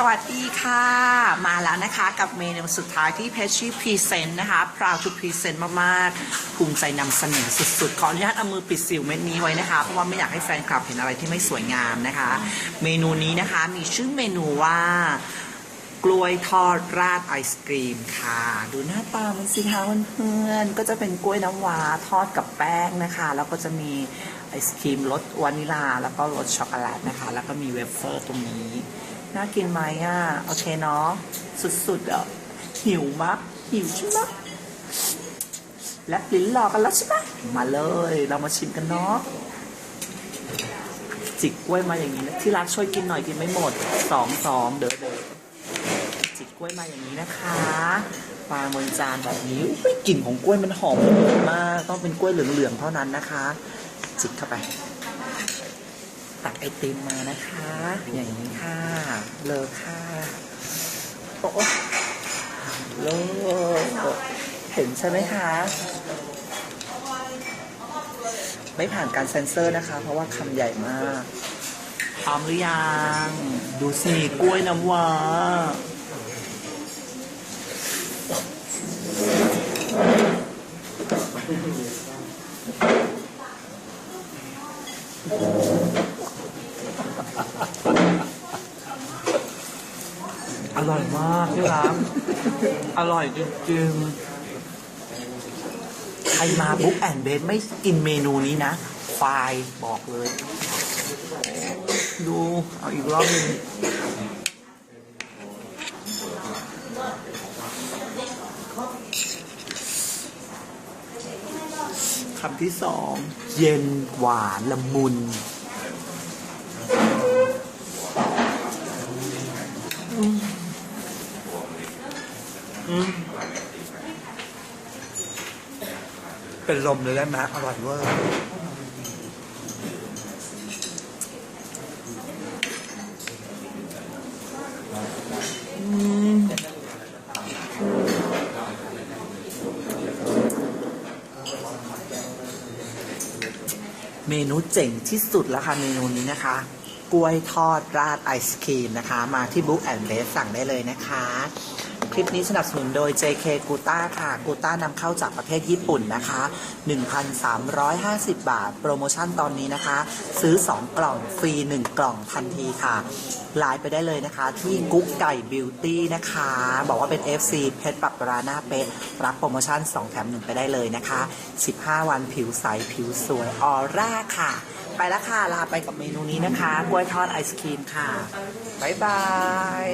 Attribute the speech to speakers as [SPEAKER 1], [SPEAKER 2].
[SPEAKER 1] สวัสดีค่ะ มาแล้วนะคะกับเมนูสุดท้ายที่เพชชี่พรีเซนต์นะคะ proud to present มากๆภูมิใจนำเสนอสุดๆ ขออนุญาตเอามือปิดสิวเม็ดนี้ไว้นะคะ เพราะว่าไม่อยากให้แฟนคลับเห็นอะไรที่ไม่สวยงามนะคะ เมนูนี้นะคะมีชื่อเมนูว่ากล้วยทอดราดไอศกรีมค่ะ ดูหน้าตามันสิคะเพื่อนๆก็จะเป็นกล้วยน้ำว้าทอดกับแป้งนะคะ แล้วก็จะมีไอศครีมรสวานิลา แล้วก็รสช็อกโกแลตนะคะ แล้วก็มีเวเฟอร์ตรงนี้ น่ากินไหมอะ โอเคเนาะ สุดๆอะ หิวมากหิวใช่ไหมและลิ้นรอกันแล้วใช่ไหมมาเลย เรามาชิมกันเนาะ จิกกล้วยมาอย่างนี้นะที่รักช่วยกินหน่อยกินไม่หมดสองสองเด้อเด้อจิกกล้วยมาอย่างนี้นะคะวางบนจานแบบนี้กลิ่นของกล้วยมันหอมมาก ต้องเป็นกล้วยเหลืองๆเท่านั้นนะคะ จิกเข้าไป ตักไอติมมานะคะ อย่างนี้ค่ะเลอค่ะโอ้เลอเห็นใช่ไหมคะไม่ผ่านการเซ็นเซอร์นะคะ เพราะว่าคำใหญ่มากพร้อมหรือยัง ดูสิกล้วยน้ำว้าอ อร่อยมากที่ร้านอร่อยจริงๆ ใครมาบุ๊กแอนเบสไม่กินเมนูนี้นะ ควายบอกเลย ดู เอาอีกรอบหนึงคำที่สอง เย็นหวานละมุน เป็นลมเลยได้ไหมอร่อยเวอร์เมนูเจ๋งที่สุดแล้วค่ะเมนูนี้นะคะ กล้วยทอดราดไอศครีมนะคะ มาที่ Book and Base สั่งได้เลยนะคะ คลิปนี้สนับสนุนโดย JK g u t a ค่ะ g u t a นำเข้าจากประเทศญี่ปุ่นนะคะ 1,350 บาท โปรโมชั่นตอนนี้นะคะ ซื้อ 2 กล่องฟรี 1 กล่องทันทีค่ะไลน์ไปได้เลยนะคะ ที่กุ๊กไก่บิวตี้นะคะ บอกว่าเป็น FC เพชรปักราหน้าเป๊ะรับโปรโมชั่น 2 แถม 1 ไปได้เลยนะคะ 15 วันผิวใส ผิวสวยออร่าค่ะ ไปแล้วค่ะ ลาไปกับเมนูนี้นะคะ กล้วยทอดไอศครีมค่ะ บ๊ายบาย